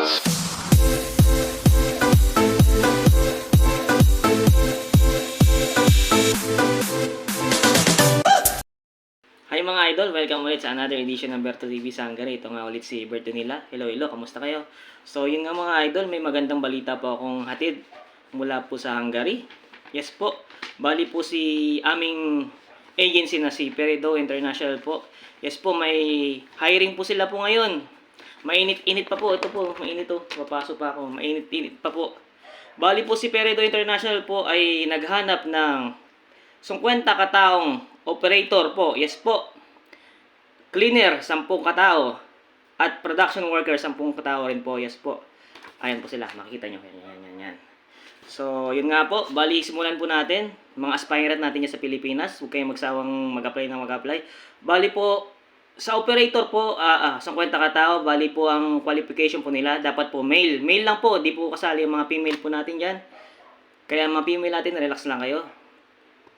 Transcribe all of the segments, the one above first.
Hi mga idol, welcome ulit sa another edition ng Berto TV sa Hungary. Ito nga ulit si Berto nila. Hello, hello, kamusta kayo? So yun nga mga idol, may magandang balita po akong hatid mula po sa Hungary. Yes po, bali po si aming agency na si Peredo International po. Yes po, may hiring po sila po ngayon. Mainit-init pa po, ito po, mainit to. Papasok pa ako, mainit-init pa po. Bali po si Peredo International po ay naghanap ng 50 kataong operator po. Yes po. Cleaner, 10 katao. At production worker, 10 katao rin po. Yes po. Ayan po sila. Makikita nyo. Yan, yan, yan, yan. So, yun nga po. Bali, simulan po natin. Mga aspirant natin dyan sa Pilipinas. Huwag kayong magsawang mag-apply na mag-apply. Bali po, sa operator po, ah, ah, 50 katao, bali po ang qualification po nila. Dapat po male. Male lang po. Di po kasali yung mga female po natin dyan. Kaya mga female natin, relax lang kayo.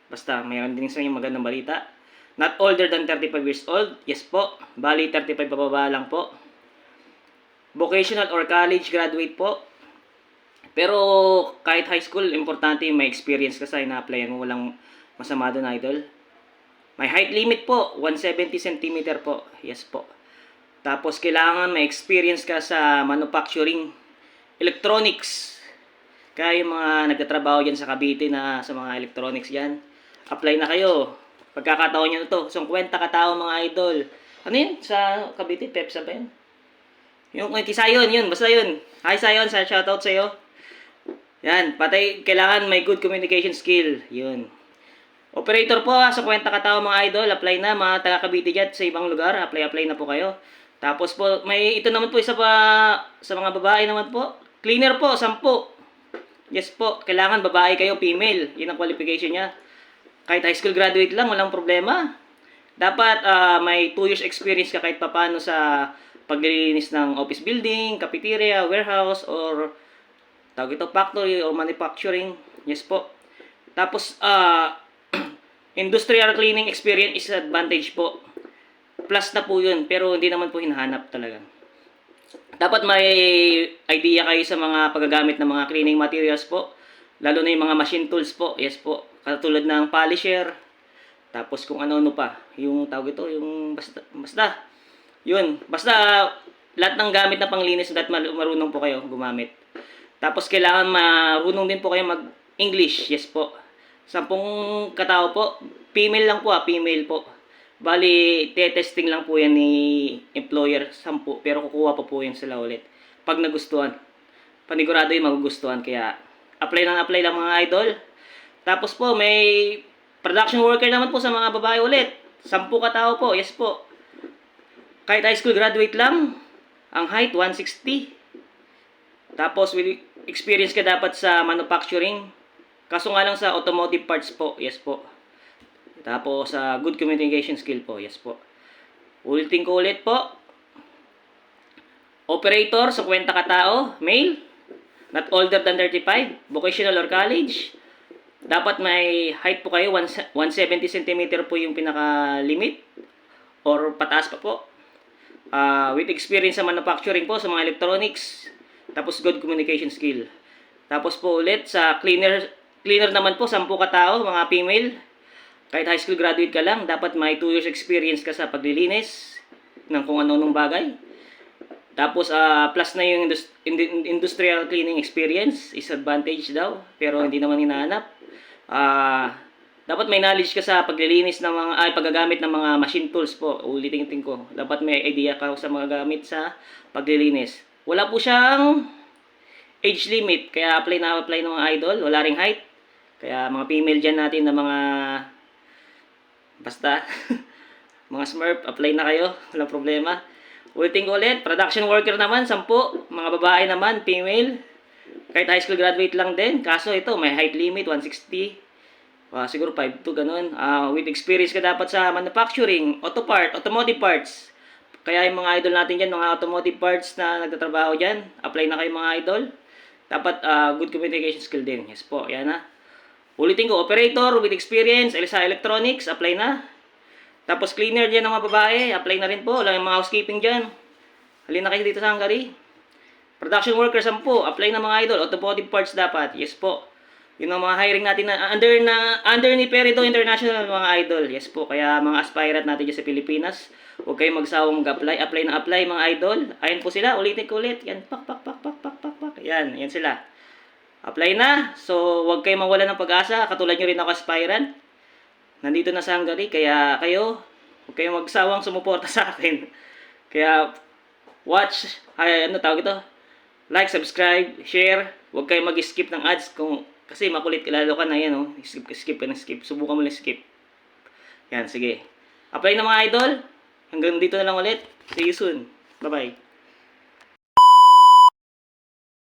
Basta, mayroon din sa inyo magandang balita. Not older than 35 years old. Yes po. Bali, 35 pababa lang po. Vocational or college graduate po. Pero kahit high school, importante may experience ka sa ina-applyan mo. Walang masama doon, idol. May height limit po. 170 cm po. Yes po. Tapos, kailangan may experience ka sa manufacturing electronics. Kaya yung mga nagtatrabaho dyan sa Cavite na sa mga electronics yan, apply na kayo. Pagkakataon na to. So, kwenta katao mga idol. Ano yun? Sa Cavite, Pepsa ba yun? Yung kay Sayon, yun. Basta yun. Hi Sayon, sa shoutout sa'yo. Yan, patay, kailangan may good communication skill. Yun. Operator po, ah, sa kwenta katao mga idol, apply na. Mga taga Cavite dyan sa ibang lugar, apply-apply na po kayo. Tapos po, may ito naman po isa pa sa mga babae naman po. Cleaner po, 10. Yes po, kailangan babae kayo, female. Yun ang qualification niya. Kahit high school graduate lang, walang problema. Dapat ah, may 2 years experience ka kahit papano sa paglilinis ng office building, cafeteria, warehouse, or tawag ito, factory or manufacturing. Yes po. Tapos, ah, industrial cleaning experience is advantage po. Plus na po yun, pero hindi naman po hinahanap talaga. Dapat may idea kayo sa mga paggagamit ng mga cleaning materials po. Lalo na yung mga machine tools po. Yes po. Katulad ng polisher. Tapos kung ano-ano pa. Yung tawag ito, yung basta, basta. Yun. Basta lahat ng gamit na panglinis dapat mar- marunong po kayo gumamit. Tapos kailangan marunong din po kayo mag-English. Yes po. Sampung katao po. Female lang po ah. Female po. Bali, te-testing lang po yan ni employer, sampu. Pero kukuha pa po yan sila ulit. Pag nagustuhan. Panigurado yung magugustuhan. Kaya, apply lang apply lang mga idol. Tapos po, may production worker naman po sa mga babae ulit. Sampu katao po. Yes po. Kahit high school graduate lang, ang height 160. Tapos with experience ka dapat sa manufacturing. Kaso nga lang sa automotive parts po. Yes po. Tapos sa good communication skill po. Yes po. Ulitin ko ulit po. Operator sa kwenta katao, male, not older than 35, vocational or college. Dapat may height po kayo, 170 cm po yung pinaka-limit or pataas pa po. Ah, with experience sa manufacturing po, sa mga electronics, tapos good communication skill. Tapos po ulit sa cleaner, cleaner naman po, 10 katao, mga female. Kahit high school graduate ka lang, dapat may 2 years experience ka sa paglilinis ng kung ano-anong bagay. Tapos ah, plus na yung indus- ind- industrial cleaning experience is advantage daw, pero hindi naman hinahanap. Ah, dapat may knowledge ka sa paglilinis ng mga ay paggagamit ng mga machine tools po. Ulitin ko. Dapat may idea ka sa mga gamit sa paglilinis. Wala po siyang age limit, kaya apply na apply ng mga idol, wala ring height. Kaya mga female dyan natin na mga basta mga smurf, apply na kayo, walang problema. Ulitin ko ulit, production worker naman, 10, mga babae naman, female. Kahit high school graduate lang din. Kaso ito, may height limit, 160. Ah, siguro 5'2", ganun. Ah, with experience ka dapat sa manufacturing, auto part, automotive parts. Kaya yung mga idol natin dyan, mga automotive parts na nagtatrabaho dyan, apply na kayo mga idol. Dapat ah, good communication skill din. Yes po, yan na. Ulitin ko, operator with experience, sa electronics, apply na. Tapos cleaner dyan ng mga babae, apply na rin po. Wala yung mga housekeeping dyan. Halina kayo dito sa Hungary. Production worker 10, apply na mga idol. Automotive parts dapat. Yes po. Yun ang mga hiring natin na under na under ni Perito International mga idol. Yes po. Kaya mga aspirant natin dyan sa Pilipinas, huwag kayong magsawang mag-apply. Apply na apply mga idol. Ayun po sila. Ulitin ko ulit. Yan. Pak, pak, pak, pak, pak, pak, pak. Yan. Yan sila. Apply na. So, huwag kayong mawala ng pag-asa. Katulad nyo rin ako aspirant. Nandito na sa Hungary. Kaya kayo, huwag kayong magsawang sumuporta sa akin. Kaya, watch, ay, ano tawag ito? Like, subscribe, share. Huwag kayong mag-skip ng ads kung kasi makulit lalo ka na yan, oh. Skip, skip ka na skip. Subukan mo lang skip. Yan, sige. Apply na mga idol. Hanggang dito na lang ulit. See you soon. Bye-bye.